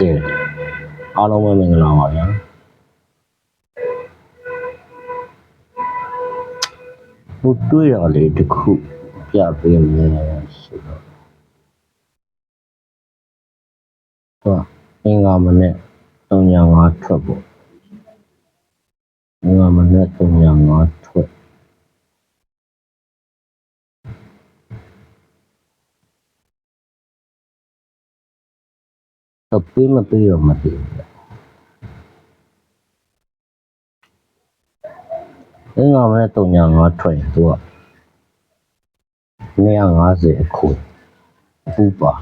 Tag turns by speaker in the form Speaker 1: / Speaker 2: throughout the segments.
Speaker 1: ကဲအားလုံးပဲမင်္ဂလာပါဗျာဘုတွေ့ရလေတစ်ခုပြပေးမယ်ဆိုတော့တော့အင်္ဂါမနဲ့305ထွက်ပေါ့အင်္ဂါမနဲ့305ထွက် တော့ပေးမပေးတော့မသိဘူးဗျအင်္ဂါမနဲ့305ထွက်ရင်သူက250အခွေအပူပါ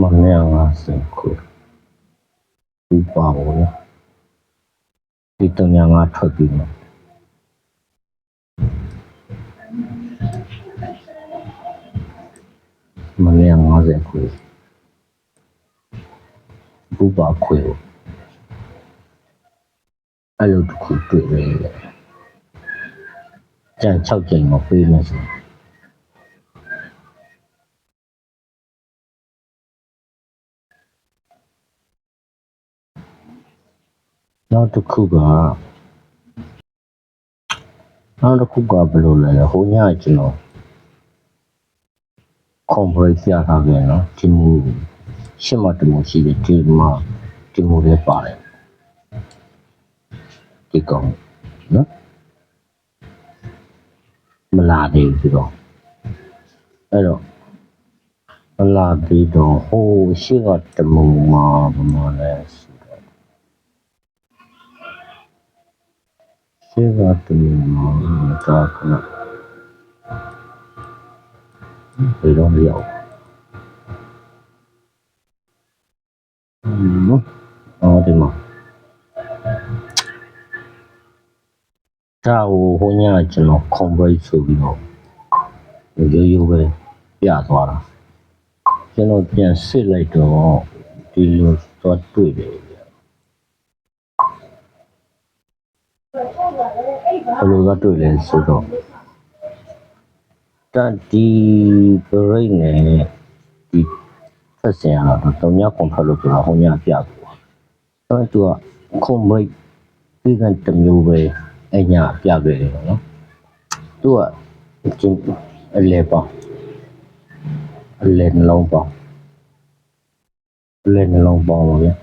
Speaker 1: မနေ့ကစခုဒီပါဘောနော်ဒီတညာငါထွက်ပြီးနော် မနေ့က50ခုဘူပါခွေအဲ့လိုတစ်ခုတွေ့ရရဲ့ကြံ6ကြိမ်မပေးလို့ဆိုနောက်တစ်ခုကနောက်တစ်ခုကဘယ်လိုလဲဟိုညကကျွန်တော် conference ရထားပြန်နော်ဒီမူရှင်းမတမှုရှိတယ်ဒီမှာဒီမူလေးပါတယ်ဒီကောင်နော်မလာသေးဘူးပြီးတော့အဲ့တော့မလာသေးတော့ဟိုရှင်းကတမှုမှာဘာမှလဲဆိုတော့ရှေ့ကတူမောင်တာခဏ ဘယ်တော့မရောက်ဘူးအော်ဒီမှာဒါဟိုဟိုညကကျွန်တော် convert ဆိုပြီးတော့ရိုးရိုးပဲပြသွားတာကျွန်တော်ပြန်စစ်လိုက်တော့ဒီလိုသွားတွေ့တယ်ဗျာဘယ်လိုကတွေ့လဲဆိုတော့ တန်ဒီဘရိတ်နဲ့ဒီဖက်စင်ကတော့တုံညာကွန်ဖက်လို့ပြောတာဟိုညာပြကူအဲ့တော့သူကခုံဘရိတ်ဒီကတမျိုးပဲအညာပြခဲ့တယ်နော်သူကကျင်းအလဲပေါ့အလဲနှလုံးပေါ့အလဲနှလုံးပေါ့ပါဗျာ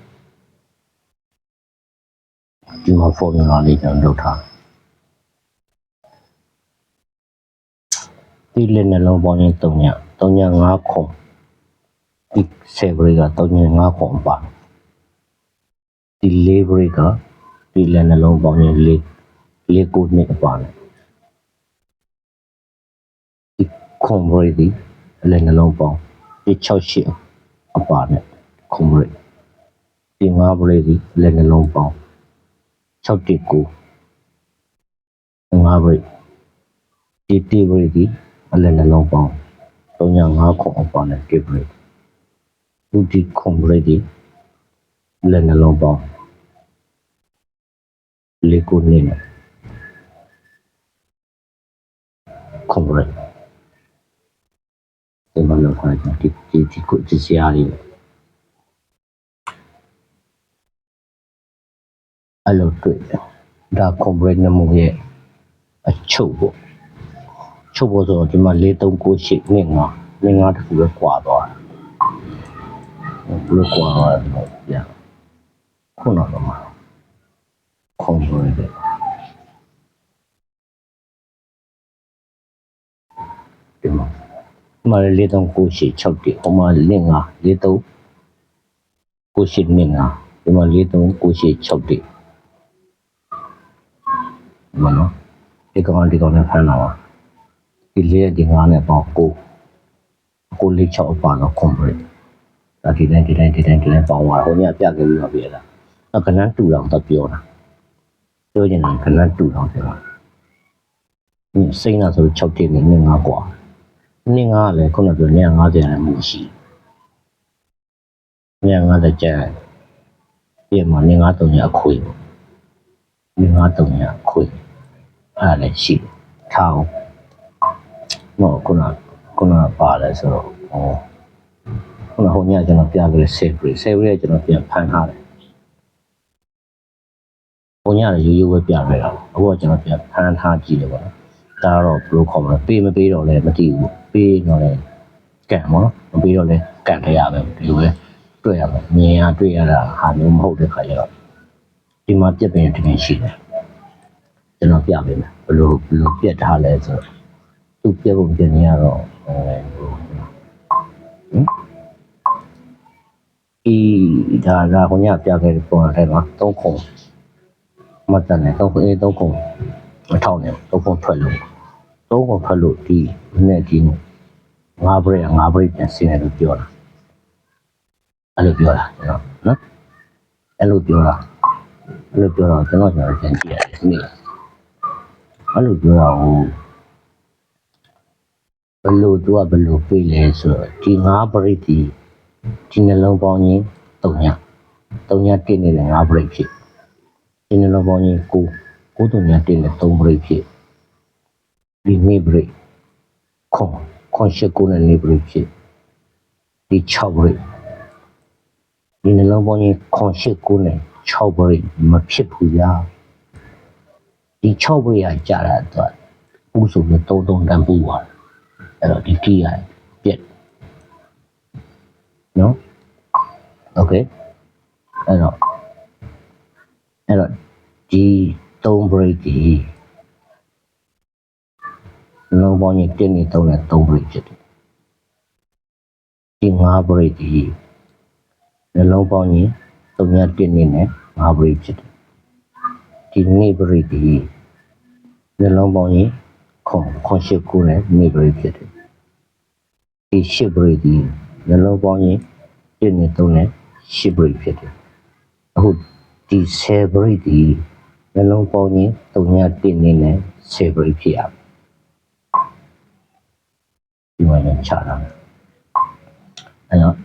Speaker 1: ဒီမှာ formula လေးကျွန်တော်လုပ်ထား တယ်ဒီလက်နှလုံးပေါင်းရင်3ည3ည5ခုဒီ7ဘရိက3ည5ခုပါဒီ4ဘရိကဒီလက်နှလုံးပေါင်းရင်4 4ခုနှစ်ပါနဲ့ဒီခုံဘရိဒီလက်နှလုံးပေါင်းဒီ6ရှစ်အပါနဲ့ခုံဘရိဒီ5ဘရိဒီလက်နှလုံးပေါင်း6တိ9 5ဘရိဒီတိဘရိဒီ အလက်နှလုံးပေါင်း305ခုအပါနဲ့တိဘရိဒုတိခုံဘရိဒီလက်နှလုံးပေါင်းလေးခုနှစ်နဲ့ခုံဘရိဒီမှာလောက်ထားကြဒီဒီဒီကိုဒီစရာလေးအဲ့လိုတွေ့တယ်ဒါခုံဘရိနမှုရဲ့အချုပ်ပေါ့ ချုပ်ဖို့ဆိုတော့ဒီမှာ4398နှစ်ငါနှစ်ငါတစ်ခုပဲကွာသွားတယ်ဘယ်လိုကွာသွားလဲတော့ပြန်ခုနကတော့မှာခုံဆိုရတယ်ဒီမှာဒီမှာ4398 6တိဟိုမှာနှစ်ငါ43 98နှစ်ငါဒီမှာ4398 6တိဒီမှာနော်ဒီကောင်ဒီကောင်နဲ့ဖမ်းတာပါ ဒီလေးရဲ့ဒီငါးနဲ့ပေါင်းကိုကိုလေး6အပါတော့ complete ဒါဒီတိုင်းဒီတိုင်းဒီတိုင်းဒီတိုင်းပေါင်းသွားဟိုညပြခဲ့ပြီးတော့ပြရတာအခဏတူအောင်တော့ပြောတာပြောချင်တယ်ခဏတူအောင်ပြောတာဒီစိမ့်လာဆို6တိနဲ့ငါးกว่าနင်းငါကလည်းခုနကပြော150နဲ့မှုရှိ150ကျန်ပြင်မှာနင်းငါ3ညအခွေပေါ့နင်းငါ3ညအခွေအဲ့ဒါလည်းရှိထားအောင် တော့ခုနခုနကပါလဲဆိုတော့ဟောခုနဟိုညကျွန်တော်ပြခဲ့တဲ့ save rate save rate ကကျွန်တော်ပြန်ဖန်ထားတယ်ဟိုညလည်းရိုးရိုးပဲပြခဲ့တာအခုကကျွန်တော်ပြန်ဖန်ထားကြည့်တယ်ပေါ့နော်ဒါကတော့ဘယ်လိုခေါ်မလဲပေးမပေးတော့လည်းမသိဘူးပေးတော့လည်းကန်ပေါ့နော်မပေးတော့လည်းကန်ထရပဲဒီလိုပဲတွေ့ရမယ်မြင်ရတွေ့ရတာဟာမျိုးမဟုတ်တဲ့ခါကျတော့ဒီမှာပြက်ပင်တကယ်ရှိတယ်ကျွန်တော်ပြပေးမယ်ဘယ်လိုဘယ်လိုပြက်ထားလဲဆိုတော့ သူပြက်ပုံပြက်နေရတော့အဲဟိုဟင်ဒီဒါကဟိုညပြခဲ့တဲ့ပုံထဲမှာ၃ခုမတ်တန်နဲ့၃ခုအေး၃ခုမထောက်နဲ့၃ခုထွက်လို့၃ခုထွက်လို့ဒီနဲ့ဒီငါးဘရိတ်ငါးဘရိတ်ပြန်ဆင်းတယ်လို့ပြောတာအဲ့လိုပြောတာကျွန်တော်နော်အဲ့လိုပြောတာအဲ့လိုပြောတော့ကျွန်တော်ကျွန်တော်ပြန်ကြည့်ရတယ်ဒီနေ့အဲ့လိုပြောတာဟို ဘယ်လိုသူကဘယ်လိုပြေးလဲဆိုတော့ဒီငါးဘရိတ်ဒီဒီနှလုံးပေါင်းကြီး၃ည၃ညတင်နေတဲ့ငါးဘရိတ်ဖြစ်ဒီနှလုံးပေါင်းကြီး9 9တုံညတင်တဲ့3ဘရိတ်ဖြစ်ဒီနေ့ဘရိတ်ခွန်ခွန်ရှိကိုနဲ့နေဘရိတ်ဖြစ်ဒီ6ဘရိတ်ဒီနှလုံးပေါင်းကြီးခွန်ရှိကိုနဲ့6ဘရိတ်မဖြစ်ဘူးညာဒီ6ဘရိတ်ကကြာတာတော့ပူဆိုပြီး3 3တန်ပူသွားတယ် အဲ့တော့ဒီ key ရပြက်နော် okay အဲ့တော့အဲ့တော့ဒီ3 break ဒီလုံးပေါင်းရင်1နဲ့3နဲ့3 break ဖြစ်တယ်ဒီ5 break ဒီနှလုံးပေါင်းရင်3နဲ့1နဲ့5 break ဖြစ်တယ်ဒီ2 break ဒီနှလုံးပေါင်းရင် ခွန်ခွန်ရှိကိုနဲ့နေ့ break ဖြစ်တယ်ဒီ10 break ဒီနှလုံးပေါင်းရင်တင်းနေ3နဲ့10 break ဖြစ်တယ်အခုဒီ10 break ဒီနှလုံးပေါင်းရင်3ညတင်းနေနဲ့10 break ဖြစ်ရမယ်ဒီမှာလည်းချတာအဲ့တော့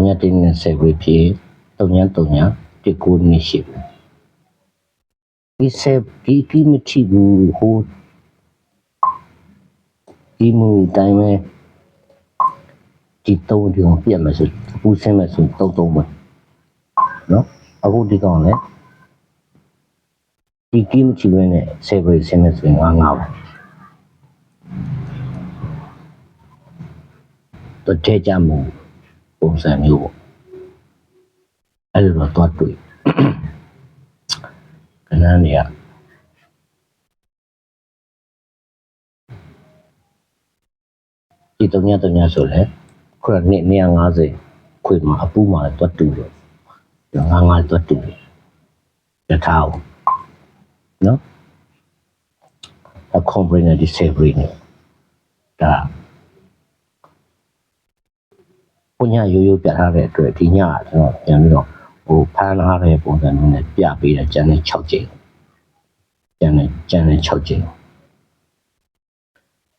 Speaker 1: 3ညတင်းနေ10 break ဖြစ်3ည3ညတစ်ကိုနေရှိဘူးဒီ10ဒီဒီမချိဘူးဟို ဒီမူတိုင်းပဲဒီတုံးဒီအောင်ပြတ်မယ်ဆိုပူဆင်းမယ်ဆိုတုံးတုံးပဲနော်အခုဒီကောင်လည်းဒီကင်းချီဝင်းနဲ့ဆေဘရီဆင်းမယ်ဆိုရင်ငါငါပါတော့ထဲကြမှုပုံစံမျိုးပေါ့အဲ့လိုတော့တွားတွေ့ခဏနေရဒီ တုံညတုံညဆိုလဲခုနနေ့150ခွေမှာအပူမှာလည်းတွတ်တူတော့ငါငါတွတ်တူရထားအောင်နော်အကွန်ပရီနဲ့ဒီဆေဘရီနဲ့ဒါဘုညာရိုးရိုးပြထားတဲ့အတွက်ဒီညကကျွန်တော်ပြန်ပြီးတော့ဟိုဖမ်းထားတဲ့ပုံစံမျိုးနဲ့ပြပေးတယ်ကျန်တဲ့6ကြိမ်ကျန်တဲ့ကျန်တဲ့6ကြိမ်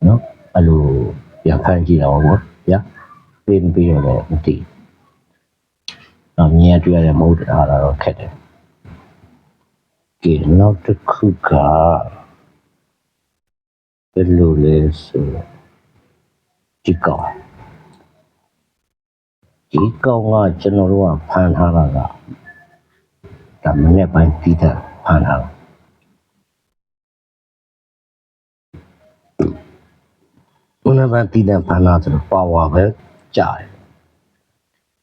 Speaker 1: နော်အဲ့လို ပြန်ဖမ်းကြည့်တော့ဗောဗျာပေးမပေးတော့လည်းမသိဘူးတော့မြင်ရတွေ့ရတဲ့မဟုတ်တာတော့ခက်တယ်ကဲနောက်တစ်ခုကဘယ်လိုလဲဆိုတော့ဒီကောင်ဒီကောင်ကကျွန်တော်တို့ကဖမ်းထားတာကဒါမနေ့ပိုင်းပြီးတာဖမ်းထားတာမ နေ့ပိုင်းပြီးတာဖမ်းလာဆိုတော့ပါဝါပဲကြားတယ်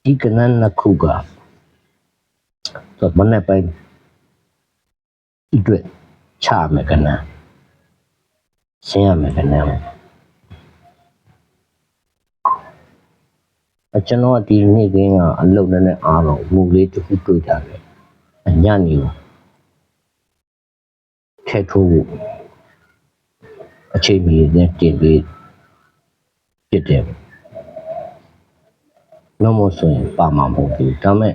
Speaker 1: ဒီကနန်းနှစ်ခုကဆိုမနေ့ပိုင်းအတွက်ချမယ်ကနန်းဆင်းရမယ်ကနန်းအကျွန်တော်ဒီနေ့ကင်းကအလုပ်နဲ့နဲ့အားတော့မူလေးတစ်ခုတွေ့ကြတယ်အညနေကိုထက်ထိုးဖို့အချိန်မီနဲ့တင်ပြီး ဖြစ်တယ်လုံးမဆိုရင်ပါမှာမဟုတ်ဘူးဒါပေမဲ့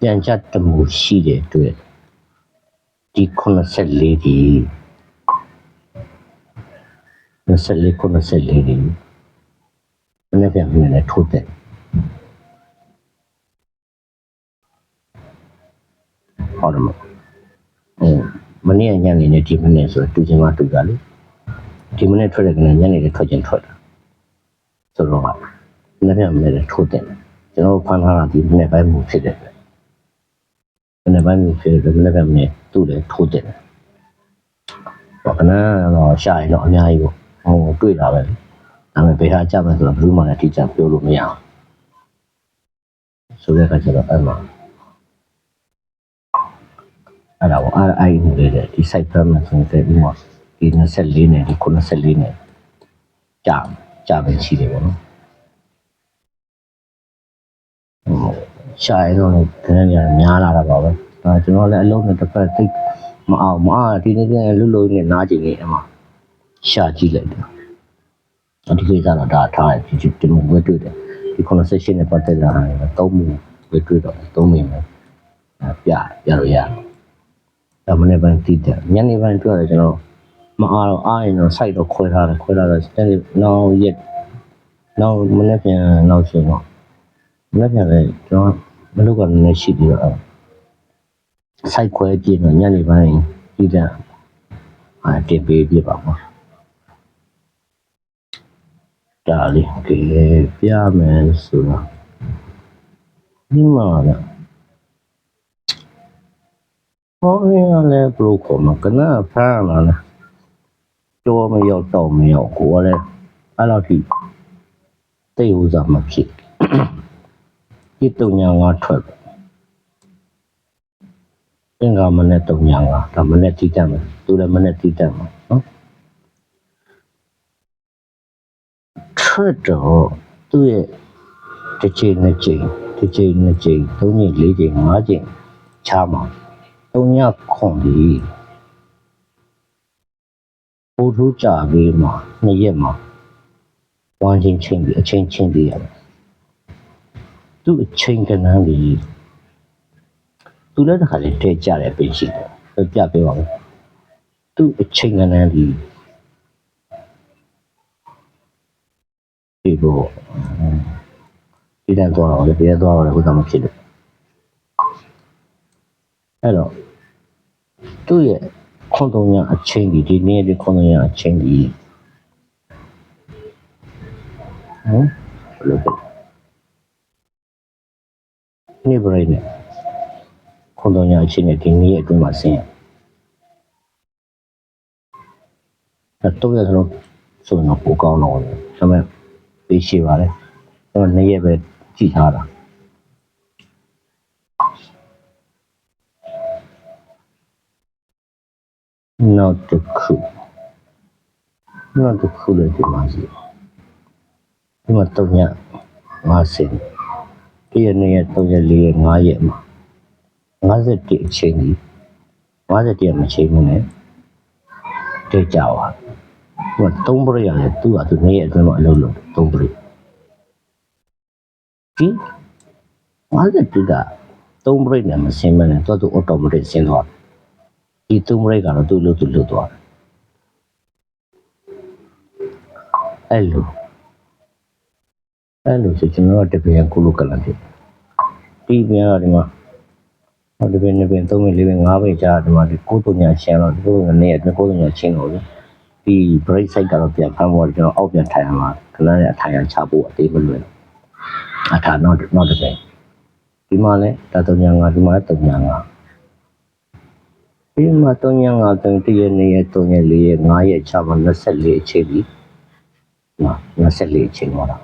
Speaker 1: ပြန်ချက်တမှုရှိတဲ့အတွက်ဒီ84ဒီ24 84ဒီမနေ့ပြန်ပြန်လည်းထိုးတယ်ဟုတ်တယ်မဟုတ်အဲမနေ့ကညနေနဲ့ဒီမနေ့ဆိုတူချင်းမတူကြလေဒီမနေ့ထွက်တဲ့ကနေ့ညနေလည်းထွက်ချင်းထွက်တာ ဆိုတော့လည်းပြန်မဲ့ထိုးတယ်ကျွန်တော်ဖန်ထားတာဒီနေ့ပိုင်းမှုဖြစ်တယ်ပဲနေ့ပိုင်းမှုဖြစ်တယ်လည်းပြန်မဲ့သူ့လည်းထိုးတယ်တော့ခဏတော့ရှာရင်တော့အများကြီးပေါ့ဟိုတွေ့တာပဲဒါပေမဲ့ဘယ်ဟာကြမယ်ဆိုတော့ဘယ်သူမှလည်းထိချပြောလို့မရအောင်ဆိုတဲ့အခါကျတော့အဲ့မှာအဲ့ဒါပေါ့အဲ့အဲ့ဒီလေးတဲ့ဒီ site plan မှာဆိုရင်ဒီမှာဒီ24နဲ့ဒီ94နဲ့ကြာ ကြာပဲရှိတယ်ပေါ့နော်ဟိုရှာရတော့လည်းခဏနေများလာတာပါပဲဒါကျွန်တော်လည်းအလုံးနဲ့တစ်ဖက်သိမအောင်မအားဒီနေ့ကလွတ်လွတ်နဲ့နားကျင်နေအမှရှာကြည့်လိုက်တယ်အဒီကိစ္စတော့ဒါထားရဒီဒီလိုဝဲတွေ့တယ်ဒီ conversation နဲ့ပတ်သက်တာဟာသုံးမှုဝဲတွေ့တော့သုံးမိမယ်ပြပြလို့ရတယ်ဒါမနေ့ပိုင်းတည်တယ်ညနေပိုင်းတွေ့ရတယ်ကျွန်တော် မအားတော့အားရင်တော့ site တော့ခွဲထားတယ်ခွဲထားတော့နောက်ရက်နောက်မနေ့ပြန်နောက်ရှင်တော့မနေ့ပြန်လည်းကျွန်တော်မလုပ်ကလည်းရှိပြီးတော့ site ခွဲကြည့်တော့ညနေပိုင်းတည်တယ်အာတင်ပေးပြပါမှာဒါလေးကပြမယ်ဆိုတော့ဒီမှာလည်းဟောရလည်းဘလို့ခေါ်မှာကနဖမ်းလာ လားတော့မရောက်တော့မရောက်ကိုကလည်းအဲ့လောက်ထိတိတ်ဥစားမဖြစ်ဒီတုံညာငါထွက်အင်္ဂါမနဲ့တုံညာငါဒါမနဲ့တိတတ်မယ်သူလည်းမနဲ့တိတတ်မှာနော်ထွက်တော့သူ့ရဲ့တစ်ချိန်နှစ်ချိန်တစ်ချိန်နှစ်ချိန်သုံးချိန်လေးချိန်ငါးချိန်ချားမှာတုံညာခွန်ပြီး ပို့ထူးကြပြီးမှနှစ်ရက်မှာဝမ်းချင်းချင်းပြီးအချင်းချင်းပြီးရတယ်သူ့အချင်းကနန်းပြီးသူလည်းတစ်ခါလေတဲကြတယ်ပြင်ရှိတယ်ပြပေးပါဦးသူ့အချင်းကနန်းပြီးဒီဘောဒီတန်းသွားတော့လေဒီတန်းသွားတော့လေဟိုတော့မဖြစ်လို့အဲ့တော့သူ့ရဲ့ ခွန်တုံညာအချင်းကြီးဒီနေ့ဒီခွန်တုံညာအချင်းကြီးဟမ်ဘယ်လိုလဲနေဘရိတ်နဲ့ခွန်တုံညာအချင်းနဲ့ဒီနေ့ရဲ့အတွင်းမှာဆင်းရအဲ့တော့ရတော့ဆိုတော့ပိုကောင်းတော့တယ်ဒါပေမဲ့ပေးရှိပါတယ်အဲ့တော့နေ့ရက်ပဲကြည့်ထားတာ နောက်တစ်ခုနောက်တစ်ခုလည်းဒီမှာရှိတယ်ဒီမှာတော့ည50ဒီရနေ့ရက်3ရက်4ရက်5ရက်မှာ50အချိန်ကြီး50ရက်မချိန်မနဲ့တိတ်ကြပါဟိုသုံးပရိရတယ်သူ့ဟာသူနေ့ရက်အတွင်းမှာအလုပ်လုပ်သုံးပရိဒီ50ကသုံးပရိနဲ့မစင်မနဲ့တော့သူ automatic ဆင်းသွားတယ် ဒီသုံးပရိကတော့သူ့လို့သူ့လို့သွားတယ်အဲ့လိုအဲ့လိုဆိုကျွန်တော်တို့တပင်ကုလကလန်ဖြစ်ဒီပြန်တော့ဒီမှာဟောဒီပင်ဒီပင်3ပင်4ပင်5ပင်ကြာဒီမှာဒီကိုတုံညာချင်းတော့ဒီကိုနေ့အတွင်းကိုတုံညာချင်းတော့လေဒီ break site ကတော့ပြန်ဖမ်းဖို့ကျွန်တော်အောက်ပြန်ထိုင်ရမှာခဏနဲ့အထိုင်ရချဖို့အသေးမလွယ်အထာတော့တော့တပင်ဒီမှာလည်းဒါတုံညာ5ဒီမှာတုံညာ5 ဒီမှာတုံညာ5တုံတရနေ့ရတုံညာ4ရက်5ရက်ချမှာ24အချိန်ပြီနော်24အချိန်တော့တာ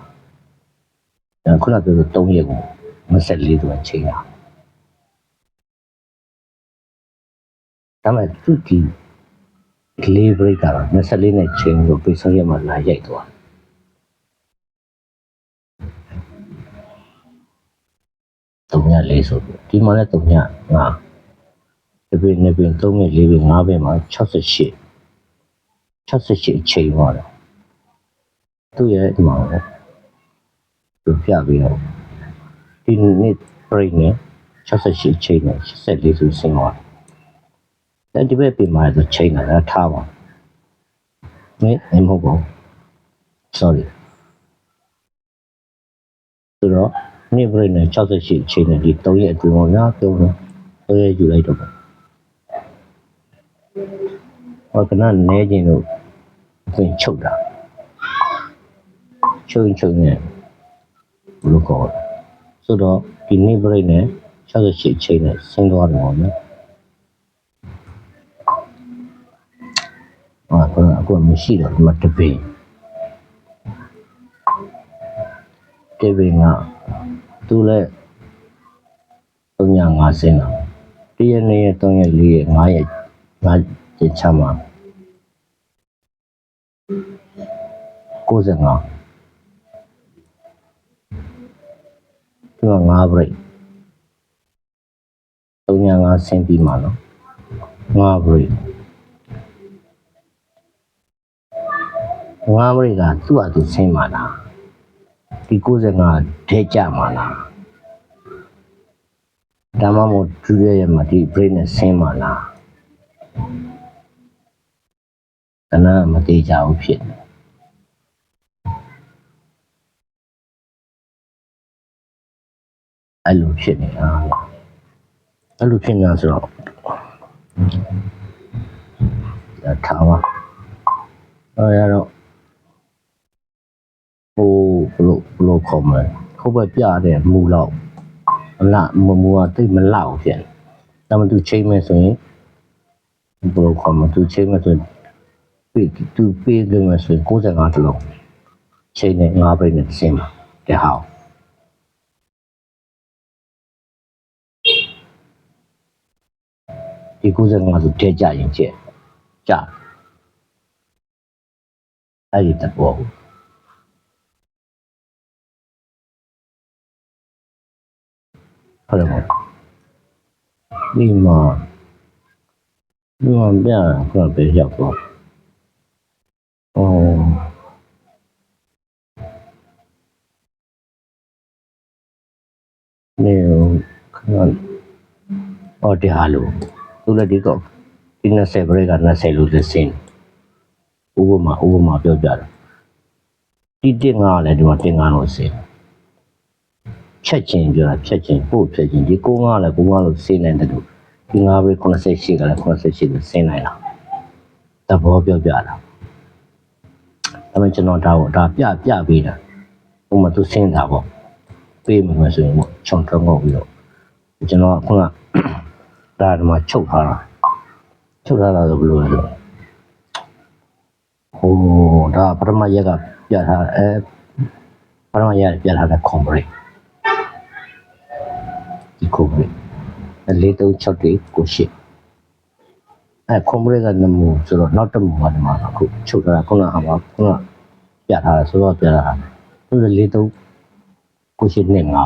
Speaker 1: အဲခုနကပြော3ရက်ကို24သူအချိန်ရဒါမဲ့သူဒီ delay break ကတော့24နဲ့ချိန်လို့ပြေဆုံးရမှာလာရိုက်သွားတုံညလေးဆိုပြီးဒီမှာလည်းတုံည5 ဒီပင်နေပင်3ပင်4ပင်5ပင်မှာ68 68အချိန်ပါတော့သူ့ရဲ့ဒီမှာလည်းသူပြပြီးတော့ဒီနေ့ break နဲ့68အချိန်နဲ့84ဆိုဆင်းသွားတယ်ဒီဘက်ပြင်မှာဆိုချိန်တာထားပါမင်းမဟုတ်ပါဘူး sorry ဆိုတော့နေ့ break နဲ့68အချိန်နဲ့ဒီ3ရက်အတွင်းမှာများပြုံးတယ်3ရက်ယူလိုက်တော့ပေါ့ ဟောကနနဲခြင်းတို့အပြင်ချုပ်တာချုံချုံနဲ့ဘယ်လိုခေါ်လဲဆိုတော့ဒီနေ့ break နဲ့68ချိန်နဲ့ဆင်းသွားတယ်ပေါ့နော်အာကောအခုမရှိတော့ဒီမှာတပင်တပင်ကသူလည်း350ဆင်းတာတရက်နေ့ရက်3ရက်4ရက်5ရက် 5ရက်ချမှာ95သူက5 break 305ဆင်းပြီးမှာနော်5 break 5 break ကသူ့အတူဆင်းမှာလားဒီ95ထဲကြမှာလားဒါမှမဟုတ်ဒုတိယရက်မှာဒီ break နဲ့ဆင်းမှာလား တနာမသေးကြဘူးဖြစ်နေအဲ့လိုဖြစ်နေတာဗျအဲ့လိုဖြစ်နေတာဆိုတော့ဒါထားပါအဲ့ရတော့ဟိုဘလို့ဘလို့ခေါ်မလဲခုဘက်ပြတဲ့မူလောက်မလမမူကတိတ်မလောက်ဖြစ်နေဒါမှသူချိန်မယ်ဆိုရင် ဘလို့ခေါ်မလဲသူချိန်မယ်ဆိုရင်ပြီးသူပေးလို့မယ်ဆိုရင်65တလုံးချိန်နဲ့5ပိတ်နဲ့ဆင်းပါတဲ့ဟောက်ဒီ65ဆိုတဲ့ကြရင်ကျက်ကြအဲ့ဒီတဘောဟုတ်တယ်မဟုတ်ဒီမှာ ဒီမှာပြန်ခဏပဲရောက်သွားအော်နေခဏအော်ဒီဟာလို့သူလည်းဒီကောဒီ20ဘရိက20လို့စင်းဥပမာဥပမာပြောပြတာဒီတင်ငါလည်းဒီမှာတင်ငါလို့စင်းဖြတ်ချင်းပြောတာဖြတ်ချင်းပို့ဖြတ်ချင်းဒီကိုငါလည်းကိုငါလို့စင်းနေတဲ့သူဒီ ငါပဲ88ကလည်း88ကိုဆင်းနိုင်တာသဘောပြောပြတာဒါပေမဲ့ကျွန်တော်ဒါကိုဒါပြပြပေးတာဥမာသူဆင်းတာပေါ့ပေးမှာဆိုရင်ပေါ့ချုံထုံးကုန်ပြီးတော့ကျွန်တော်ကခုနဒါဒီမှာချုပ်ထားတာချုပ်ထားတာဆိုဘယ်လိုလဲဆိုဟိုဒါပထမရက်ကပြထားအဲပထမရက်ပြထားတဲ့ combre ဒီ combre 436တွေကိုရှိအဲကွန်ပရက်ကနမူဆိုတော့နောက်တစ်မူပါဒီမှာအခုချုပ်ထားတာခုနကဟာခုနကပြထားတာဆိုတော့ပြထားတာသူက43ကိုရှိနဲ့ငါ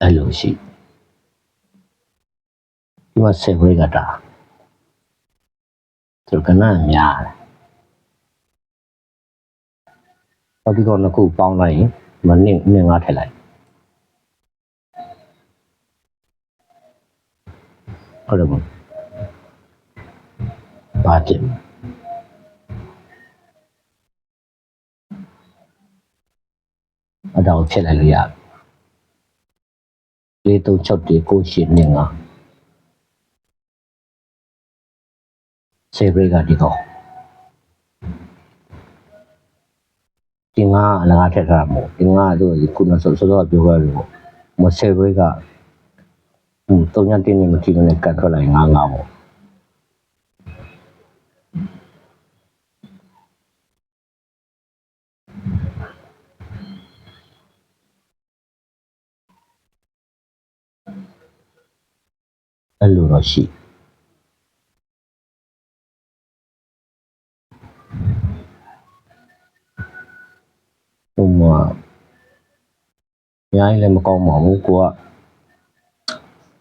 Speaker 1: အဲ့လိုရှိဒီမှာ7ဝေးကတာသူကနာများတယ် ဟောဒီကောနှစ်ခုပေါင်းလိုက်ရင်မနစ်နစ်ငါထည့်လိုက်ဟုတ်တယ်မဟုတ်ပါတိအတော့ဖြစ်လိုက်လို့ရတယ်လေးသုံး၆တေကိုရှိနေငါဆေဘရိကဒီကော ဒီငါအလကားထက်ထားမို့ဒီငါတို့ခုနဆောစောစောပြောခဲ့လို့မဆေဘရိကဟိုတုံညာတင်းနေမကြည့်နဲ့ကတ်ထွက်လိုက်ငါငါပေါ့အဲ့လိုတော့ရှိဟို မှာအများကြီးလည်းမကောင်းပါဘူးကိုက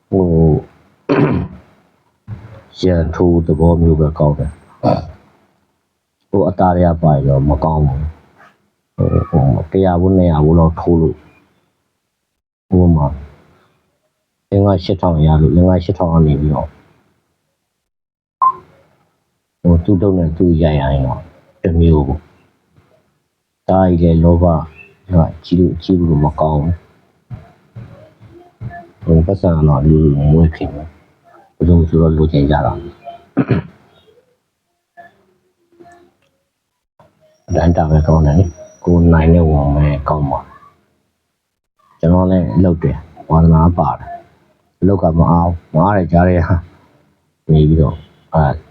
Speaker 1: ဟိုရန်ထိုးသဘောမျိုးပဲကောင်းတယ်ဟိုအသားရပါရောမကောင်းဘူးဟိုဟိုတရားဘူး200ဘူးလောက်ထိုးလို့ဟိုမှာလင်းက8000ရလို့လင်းက8000ကနေပြီးတော့ဟိုသူ့တုံးနဲ့သူ့ရိုင်ရိုင်တော့တစ်မျိုးပေါ့ ဒါကြီးလေလောဘကကြီးလို့ကြီးလို့မကောင်းဘူးဟိုပတ်စံတော့ဒီမွေးခင်တယ်ဘယ်လိုဆိုတော့လိုချင်ကြတာအတန်းတာပဲကောင်းတယ်လေကိုနိုင်တဲ့ဝန်ပဲကောင်းပါကျွန်တော်လည်းလုပ်တယ်ဝါသနာပါတယ်အလောက်ကမအောင်မအားရကြရဲဟာနေပြီးတော့အဲ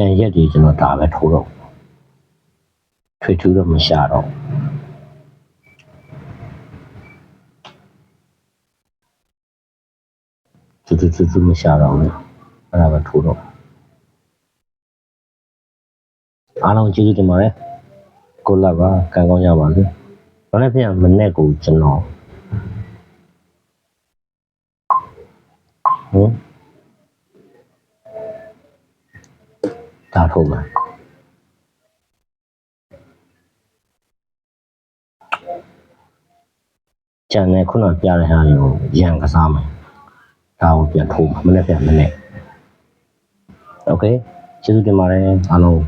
Speaker 1: ကစားတာကျန်ရက်တွေကျွန်တော်ဒါပဲထိုးတော့ထွေထူးတော့မရှာတော့တူတူတူတူမရှာတော့ဘူးအဲ့ဒါပဲထိုးတော့အားလုံးကျေးဇူးတင်ပါတယ်ကိုလာပါကံကောင်းကြပါစေဘာလဲပြန်မနေ့ကိုကျွန်တော်ဟင် ဒါထိုးမှာ ကျန်တဲ့ခုနပြတဲ့ဟာတွေကိုရန်ကစားမယ်ဒါကိုပြန်ထိုးမှာမနေ့ပြန်မနေ့โอเคကျေးဇူးတင်ပါတယ်အားလုံး